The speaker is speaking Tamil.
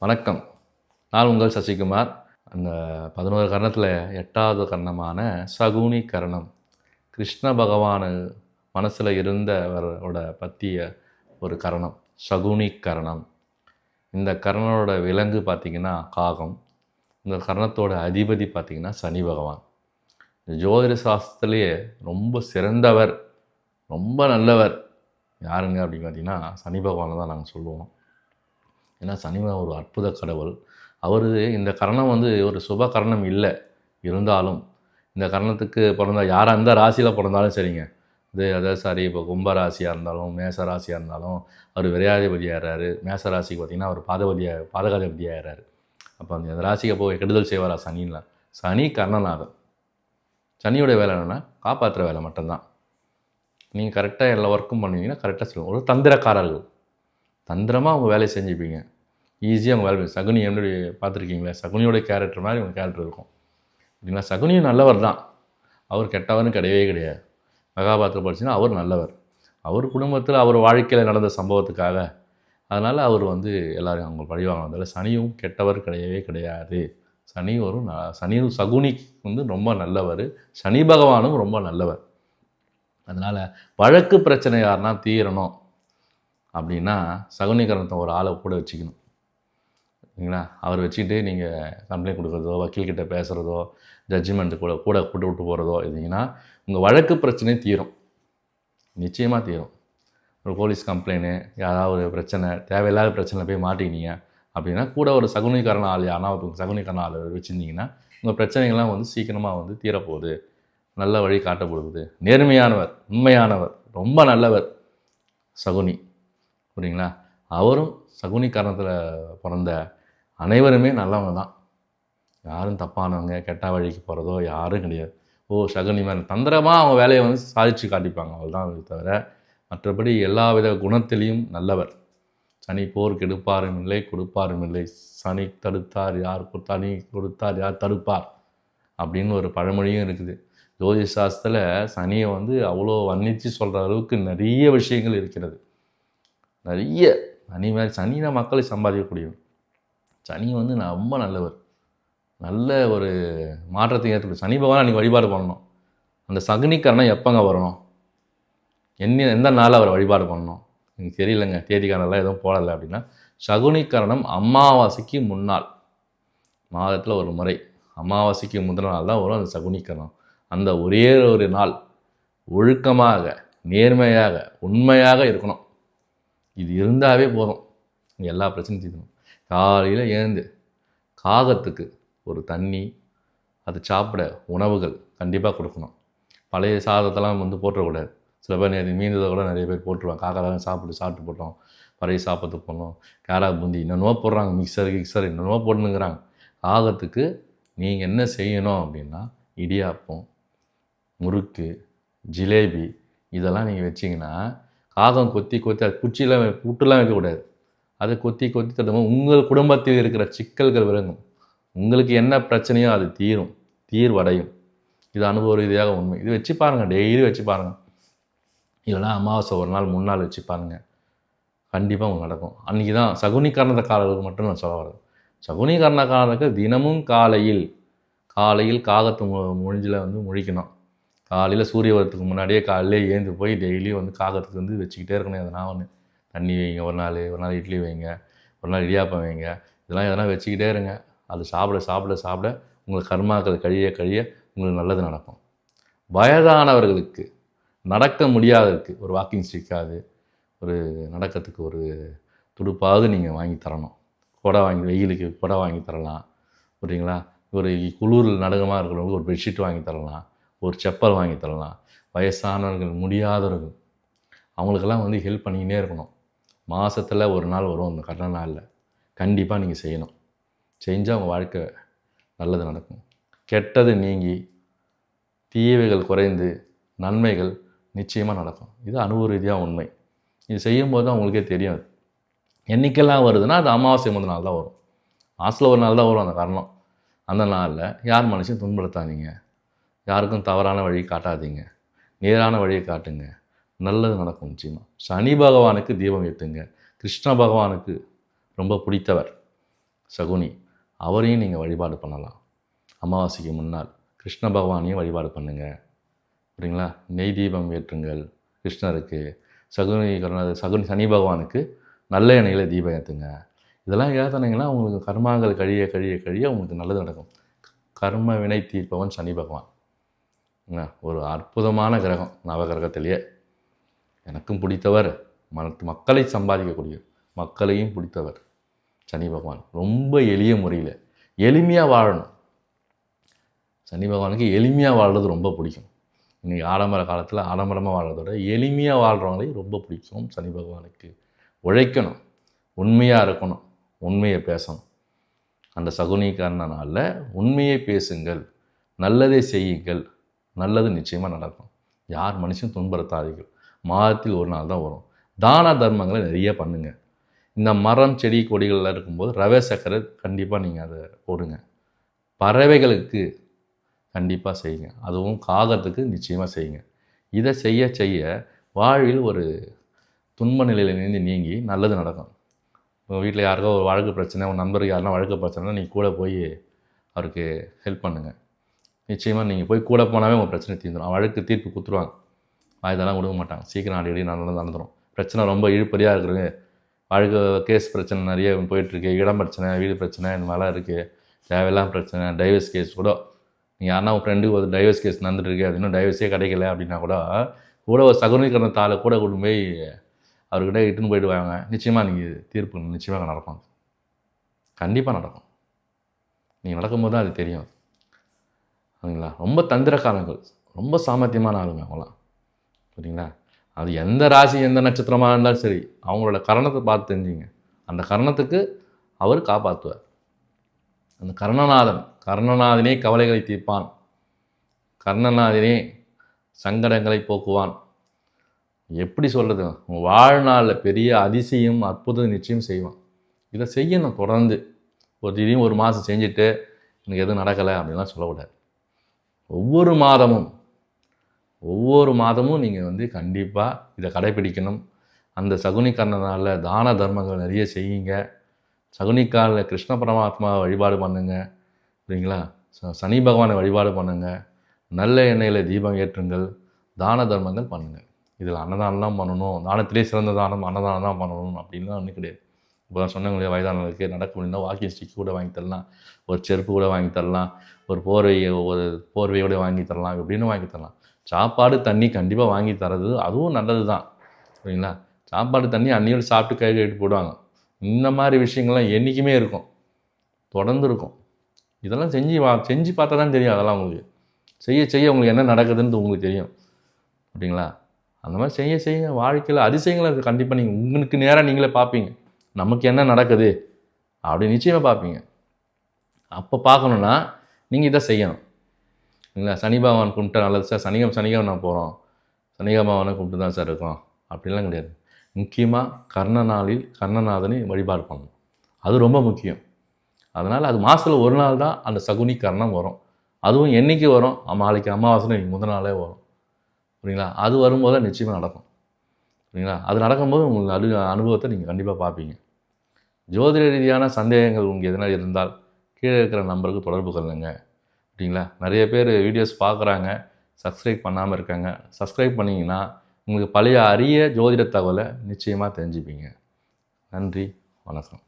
வணக்கம். நான் உங்கள் சசிகுமார். அந்த பதினோரு கரணத்தில் எட்டாவது கரணமான சகுனி கரணம். கிருஷ்ண பகவான் மனசில் இருந்தவரோட பற்றிய ஒரு கரணம் சகுனி கரணம். இந்த கரணனோட விலங்கு பார்த்திங்கன்னா காகம். இந்த கரணத்தோட அதிபதி பார்த்திங்கன்னா சனி பகவான். ஜோதிட சாஸ்திரத்திலேயே ரொம்ப சிறந்தவர் ரொம்ப நல்லவர். யாருங்க அப்படின்னு பார்த்திங்கன்னா சனி பகவானை தான் நாங்கள் சொல்லுவோம். ஏன்னா சனி ஒரு அற்புத கடவுள். அவர் இந்த கரணம் வந்து ஒரு சுப கரணம் இல்லை இருந்தாலும். இந்த கரணத்துக்கு பிறந்த யார் அந்த ராசியில் பிறந்தாலும் சரிங்க. இது அதாவது சாரி இப்போ கும்ப ராசியாக இருந்தாலும் மேச ராசியாக இருந்தாலும் அவர் விரையாதிபதியாகிறாரு மேச ராசிக்கு பார்த்திங்கன்னா அவர் பாதபதியாக பாதகாதிபதியாகிறாரு அப்போ அந்த ராசிக்கு போய் கெடுதல் செய்வாரா சனின்லாம் சனி கர்ணநாதன் சனியோட வேலை என்னென்னா காப்பாற்றுற வேலை மட்டும்தான். நீங்கள் கரெக்டாக எல்லா ஒர்க்கும் பண்ணுவீங்கன்னா கரெக்டாக சொல்லுவோம் ஒரு தந்திரக்காரர்கள். தந்திரமாக அவங்க வேலையை செஞ்சுப்பீங்க. ஈஸியாக அவங்க வேலை சகுனி எப்படி பார்த்துருக்கீங்களே? சகுனியோட கேரக்டர் மாதிரி அவங்க கேரக்டர் இருக்கும். அப்படின்னா சகுனியும் நல்லவர் தான். அவர் கெட்டவர்னு கிடையவே கிடையாது. மகாபாத்திரம் படிச்சுன்னா அவர் நல்லவர். அவர் குடும்பத்தில் அவர் வாழ்க்கையில் நடந்த சம்பவத்துக்காக. அதனால் அவர் வந்து எல்லோரும் அவங்க பழிவாங்க அதனால் சனியும் கெட்டவர் கிடையவே கிடையாது. சனி ஒரு ந சனியும் சகுனி வந்து ரொம்ப நல்லவர். சனி பகவானும் ரொம்ப நல்லவர். அதனால் வழக்கு பிரச்சனை யாருன்னா தீரணும். அப்படின்னா சகுனிகரணத்தை ஒரு ஆளை கூட வச்சுக்கணும். சரிங்களா? அவர் வச்சுக்கிட்டு நீங்கள் கம்ப்ளைண்ட் கொடுக்குறதோ வக்கீல்கிட்ட பேசுகிறதோ ஜட்ஜ்மெண்ட்டு கூட கூட கூட்டு விட்டு போகிறதோ இருந்தீங்கன்னா உங்கள் வழக்கு பிரச்சனை தீரும். நிச்சயமாக தீரும். ஒரு போலீஸ் கம்ப்ளைண்ட்டு யாராவது ஒரு பிரச்சனை தேவையில்லாத பிரச்சனை போய் மாட்டிக்கினீங்க அப்படின்னா கூட ஒரு சகுனிகரண ஆள் யாரா ஒரு சகுனிகரண ஆள் வச்சுருந்தீங்கன்னா உங்கள் பிரச்சனைகள்லாம் வந்து சீக்கிரமாக வந்து தீரப்போகுது. நல்ல வழி காட்டப்படுது. நேர்மையானவர் உண்மையானவர் ரொம்ப நல்லவர் சகுனி. புரியுங்களா? அவரும் சகுனி காரணத்தில் பிறந்த அனைவருமே நல்லவங்க தான். யாரும் தப்பானவங்க கெட்ட வழிக்கு போகிறதோ யாரும் கிடையாது. ஓ சகுனி மேலே தந்திரமாக அவங்க வேலையை வந்து சாதிச்சு காட்டிப்பாங்க. அவள் தான் தவிர மற்றபடி எல்லா வித குணத்திலையும் நல்லவர். சனி போர் கெடுப்பாரும் இல்லை கொடுப்பாரும் இல்லை. சனி தடுத்தார் யார் தனி கொடுத்தார் யார் தடுப்பார் அப்படின்னு ஒரு பழமொழியும் இருக்குது. ஜோதிஷ சாஸ்திரத்தில் சனியை வந்து அவ்வளோ வர்ணித்து சொல்கிற அளவுக்கு நிறைய விஷயங்கள் இருக்கிறது. நிறைய சனி மாதிரி சனினா மக்களை சம்பாதிக்கக்கூடியவன். சனி வந்து நான் ரொம்ப நல்லவர். நல்ல ஒரு மாற்றத்தை ஏற்படும் சனி பகவான் அன்றைக்கி வழிபாடு பண்ணணும். அந்த சகுனிக்கரணம் எப்போங்க வரணும்? என்ன எந்த நாளில் அவர் வழிபாடு பண்ணணும்? எனக்கு தெரியலங்க. தேதிக்கானெல்லாம் எதுவும் போடலை அப்படின்னா சகுனிக்கரணம் அமாவாசைக்கு முன்னாள் மாதத்தில் ஒரு முறை. அமாவாசைக்கு முந்தின நாள் தான் வரும் அந்த சகுனிக்கரணம். அந்த ஒரே ஒரு நாள். ஒழுக்கமாக நேர்மையாக உண்மையாக இருக்கணும். இது இருந்தாவே போதும். எல்லா பிரச்சனையும் தீர்க்கணும் காலையில் ஏந்து காகத்துக்கு ஒரு தண்ணி அது சாப்பிட உணவுகள் கண்டிப்பாக கொடுக்கணும். பழைய சாதத்தெல்லாம் வந்து போட்டுறக்கூடாது சில பேர் நிறைய மீந்ததை கூட நிறைய பேர் போட்டுருவாங்க. காக்கெல்லாம் சாப்பிட்டு சாப்பிட்டு போட்டோம். பழைய சாப்பிட்டு போடணும். கேரா பூந்தி இன்னொன்னோ போடுறாங்க. மிக்சர் கிக்சர் இன்னொன்னோ போடணுங்கிறாங்க காகத்துக்கு நீங்கள் என்ன செய்யணும் அப்படின்னா இடியாப்பம் முறுக்கு ஜிலேபி இதெல்லாம் நீங்கள் வச்சிங்கன்னா காகம் கொத்தி கொத்தி அது குச்சியெலாம் புட்டுலாம் வைக்கக்கூடாது. அதை கொத்தி கொத்தி தட்டும்போது உங்கள் குடும்பத்தில் இருக்கிற சிக்கல்கள் விளங்கும். உங்களுக்கு என்ன பிரச்சனையோ அது தீரும் தீர்வடையும். இது அனுபவ ரீதியாக உண்மை. இது வச்சு பாருங்கள் டெய்லி வச்சு பாருங்கள் இல்லைனா அமாவாசை ஒரு நாள் முன்னாள் வச்சு பாருங்கள் கண்டிப்பாக உங்களுக்கு நடக்கும். அன்றைக்கி தான் சகுனி காரணக்காரர்களுக்கு மட்டும் நான் சொல்ல வரேன். சகுனி காலத்துக்கு தினமும் காலையில் காலையில் காகத்து மு வந்து முழிக்கணும். காலையில் சூரிய வரத்துக்கு முன்னாடியே காலையிலே ஏந்து போய் டெய்லியும் வந்து காகத்துக்கு வந்து வச்சுக்கிட்டே இருக்கணும். எதனா ஒன்று தண்ணி வைங்க ஒரு நாள் ஒரு நாள் இட்லி வைங்க ஒரு நாள் இடியாப்பம் வைங்க. இதெல்லாம் எதனா வச்சுக்கிட்டே இருங்க. அது சாப்பிட சாப்பிட சாப்பிட உங்களுக்கு கர்மாக்கள் கழிய கழிய உங்களுக்கு நல்லது நடக்கும். வயதானவர்களுக்கு நடக்க முடியாததுக்கு ஒரு வாக்கிங் ஸ்டிக்காது ஒரு நடக்கிறதுக்கு ஒரு துடுப்பாவது நீங்கள் வாங்கி தரணும். கொடை வாங்கி வெயிலுக்கு கொடை வாங்கி தரலாம். புரியுங்களா ஒரு குளிரில் நடுகமாக இருக்கிறவங்களுக்கு ஒரு பெட்ஷீட் வாங்கி தரலாம். ஒரு செப்பல் வாங்கி தரலாம். வயசானவர்கள் முடியாதவர்கள் அவங்களுக்கெல்லாம் வந்து ஹெல்ப் பண்ணிக்கினே இருக்கணும். மாதத்தில் ஒரு நாள் வரும் அந்த கடன நாளில். கண்டிப்பாக நீங்கள் செய்யணும். செஞ்சால் உங்கள் வாழ்க்கை நல்லது நடக்கும். கெட்டது நீங்கி தீவைகள் குறைந்து நன்மைகள் நிச்சயமாக நடக்கும். இது அனுபவ ரீதியாக உண்மை. இது செய்யும்போது தான் உங்களுக்கே தெரியும் என்றைக்கெல்லாம் வருதுன்னா அது அமாவாசை முதல் நாள் தான் வரும். மாதத்தில் ஒரு நாள் தான் வரும் அந்த காரணம். அந்த நாளில் யார் மனுஷன் துன்படுத்தாதீங்க யாருக்கும் தவறான வழி காட்டாதீங்க. நேரான வழியை காட்டுங்க. நல்லது நடக்கும் நிச்சயமாக சனி பகவானுக்கு தீபம் ஏற்றுங்க கிருஷ்ண பகவானுக்கு ரொம்ப பிடித்தவர் சகுனி. அவரையும் நீங்கள் வழிபாடு பண்ணலாம். அமாவாசைக்கு முன்னால் கிருஷ்ண பகவானையும் வழிபாடு பண்ணுங்கள் சரிங்களா நெய் தீபம் ஏற்றுங்கள் கிருஷ்ணருக்கு. சகுனி கருணா- சகுனி சனி பகவானுக்கு நல்ல எண்ணெயில் தீபம் ஏற்றுங்க இதெல்லாம் ஏற்றினீங்கன்னா உங்களுக்கு கர்மாங்கள் கழிய கழிய கழிய உங்களுக்கு நல்லது நடக்கும். கர்ம வினை தீர்ப்பவன் சனி பகவான். ஒரு அற்புதமான கிரகம் நவகிரகத்திலேயே. எனக்கும் பிடித்தவர் மற்ற மக்களை சம்பாதிக்கக்கூடிய மக்களையும் பிடித்தவர் சனி பகவான். ரொம்ப எளிய முறையில் எளிமையாக வாழணும். சனி பகவானுக்கு எளிமையாக வாழ்றது ரொம்ப பிடிக்கும். இன்றைக்கி ஆடம்பர காலத்தில் ஆடம்பரமாக வாழ்றத விட எளிமையாக வாழ்கிறவங்களையும் ரொம்ப பிடிக்கும் சனி பகவானுக்கு. உழைக்கணும். உண்மையாக இருக்கணும். உண்மையை பேசணும். அந்த சகுனிக்காரனால் உண்மையை பேசுங்கள். நல்லதை செய்யுங்கள். நல்லது நிச்சயமாக நடக்கும். யார் மனுஷன் துன்புறுத்தாதீர்கள். மாதத்தில் ஒரு நாள் தான் வரும். தான தர்மங்களை நிறைய பண்ணுங்கள் இந்த மரம் செடி கொடிகள்லாம் இருக்கும்போது ரவை சக்கரை கண்டிப்பாக நீங்கள் அதை போடுங்க. பறவைகளுக்கு கண்டிப்பாக செய்யுங்க. அதுவும் காகத்துக்கு நிச்சயமாக செய்யுங்க. இதை செய்ய செய்ய வாழ்வில் ஒரு துன்ப நிலையிலிருந்து நீங்கி நல்லது நடக்கும். உங்கள் வீட்டில் யாருக்கோ ஒரு வழக்கு பிரச்சனை உங்கள் நண்பருக்கு யாருனா வழக்கு பிரச்சனைனா நீங்கள் கூட போய் அவருக்கு ஹெல்ப் பண்ணுங்கள் நிச்சயமாக நீங்கள் போய் கூட போனாவே உங்கள் பிரச்சனை தீர்ந்துடும் வழக்கு தீர்ப்பு கொடுத்துருவாங்க இதெல்லாம் கொடுக்க மாட்டாங்க. சீக்கிரம் அடிக்கடி நல்லா நடந்துடும் பிரச்சனை ரொம்ப இழுப்பறியாக இருக்குது. வாழ்க்கை கேஸ் பிரச்சனை நிறைய போயிட்டுருக்கு. இடம் பிரச்சனை வீடு பிரச்சனை இந்த மாதிரிலாம் இருக்குது தேவையில்லாம பிரச்சனை. டைவர்ஸ் கேஸ் கூட. நீங்கள் யாருன்னா உங்கள் ஃப்ரெண்டுக்கு ஒரு டைவர்ஸ் கேஸ் நடந்துட்டுருக்கு அது இன்னும் டைவர்ஸே கிடைக்கல அப்படின்னா கூட கூட ஒரு சகுனீகரண தாளை கூட கொண்டு போய் அவர்கிட்ட இட்டுன்னு போயிடுவாங்க நிச்சயமாக நீங்கள் தீர்ப்பு நிச்சயமாக நடக்கும். கண்டிப்பாக நடக்கும். நீங்கள் நடக்கும்போது தான் அது தெரியும். சரிங்களா? ரொம்ப தந்திரக்காரங்கள். ரொம்ப சாமர்த்தியமான ஆளுங்க அவங்களாம் சரிங்களா அது எந்த ராசி எந்த நட்சத்திரமாக இருந்தாலும் சரி அவங்களோட கரணத்தை பார்த்து தெரிஞ்சுங்க. அந்த கரணத்துக்கு அவர் காப்பாற்றுவார் அந்த கர்ணநாதன் கர்ணநாதனே கவலைகளை தீர்ப்பான். கர்ணநாதனே சங்கடங்களை போக்குவான். எப்படி சொல்கிறது வாழ்நாளில் பெரிய அதிசயம் அற்புதம் நிச்சயம் செய்வான். இதை செய்யணும் தொடர்ந்து. ஒரு திடீர்னு ஒரு மாதம் செஞ்சுட்டு எனக்கு எதுவும் நடக்கலை அப்படின்லாம் சொல்லக்கூடாது. ஒவ்வொரு மாதமும் ஒவ்வொரு மாதமும் நீங்கள் வந்து கண்டிப்பாக இதை கடைப்பிடிக்கணும் அந்த சகுனிக்கரணனால் தான தர்மங்கள் நிறைய செய்யுங்க. சகுனிக்காலில் கிருஷ்ண பரமாத்மா வழிபாடு பண்ணுங்க. சரிங்களா ச- சனி பகவானை வழிபாடு பண்ணுங்கள் நல்ல எண்ணெயில் தீபம் ஏற்றுங்கள். தான தர்மங்கள் பண்ணுங்கள் இதில் அன்னதானம் தான் பண்ணணும். தானத்திலே சிறந்த தானம் அன்னதானம் தான் பண்ணணும் அப்படின்லாம் ஒன்றும் கிடையாது. இப்போ நான் சொன்னவங்களே வயதானவர்களுக்கு நடக்க முடியும்னா வாக்கிங் ஸ்டிக் கூட வாங்கி தரலாம். ஒரு செருப்பு கூட வாங்கி தரலாம். ஒரு போர்வையை ஒரு போர்வையோட வாங்கி தரலாம். இப்படின்னு வாங்கி தரலாம். சாப்பாடு தண்ணி கண்டிப்பாக வாங்கி தரது அதுவும் நல்லது தான் சரிங்களா சாப்பாடு தண்ணி அன்னியோட சாப்பிட்டு கை கட்டு போடுவாங்க. இந்த மாதிரி விஷயங்கள்லாம் என்றைக்குமே இருக்கும். தொடர்ந்து இருக்கும் இதெல்லாம் செஞ்சு வா செஞ்சு பார்த்தா தான் தெரியும் அதெல்லாம் உங்களுக்கு. செய்ய செய்ய உங்களுக்கு என்ன நடக்குதுன்னு உங்களுக்கு தெரியும். அப்படிங்களா அந்த மாதிரி செய்ய செய்ய வாழ்க்கையில் அதிசயங்களை கண்டிப்பாக நீங்கள் உங்களுக்கு நேராக நீங்களே பார்ப்பீங்க. நமக்கு என்ன நடக்குது? அப்படி நிச்சயமாக பார்ப்பீங்க. அப்போ பார்க்கணுன்னா நீங்கள் இதை செய்யணும். இல்லைங்களா சனி பகவான் கும்பிட்டா நல்லது சார். சனிகம் சனிகம் நான் போகிறோம் சனிக பகவானை கும்பிட்டு தான் சார் இருக்கோம். அப்படிலாம் கிடையாது. முக்கியமாக கர்ண நாளில் கர்ணநாதனை வழிபாடு பண்ணணும். அது ரொம்ப முக்கியம். அதனால் அது மாதத்தில் ஒரு நாள் தான் அந்த சகுனி கர்ணம் வரும். அதுவும் என்றைக்கு வரும்? நாளைக்கு அமாவாசை இன்னைக்கு முதல் நாளே வரும். சரிங்களா அது வரும்போது நிச்சயமாக நடக்கும். சரிங்களா அது நடக்கும்போது உங்களுக்கு அனு அனுபவத்தை நீங்கள் கண்டிப்பாக பார்ப்பீங்க. ஜோதிட ரீதியான சந்தேகங்கள் உங்களுக்கு எதனா இருந்தால் கீழே இருக்கிற நம்பருக்கு தொடர்பு கொள்ளுங்கள் அப்படிங்களா நிறைய பேர் வீடியோஸ் பார்க்குறாங்க சப்ஸ்கிரைப் பண்ணாமல் இருக்காங்க. சப்ஸ்கிரைப் பண்ணிங்கன்னா உங்களுக்கு பழைய அரிய ஜோதிட தகவலை நிச்சயமாக தெரிஞ்சுப்பீங்க. நன்றி வணக்கம்.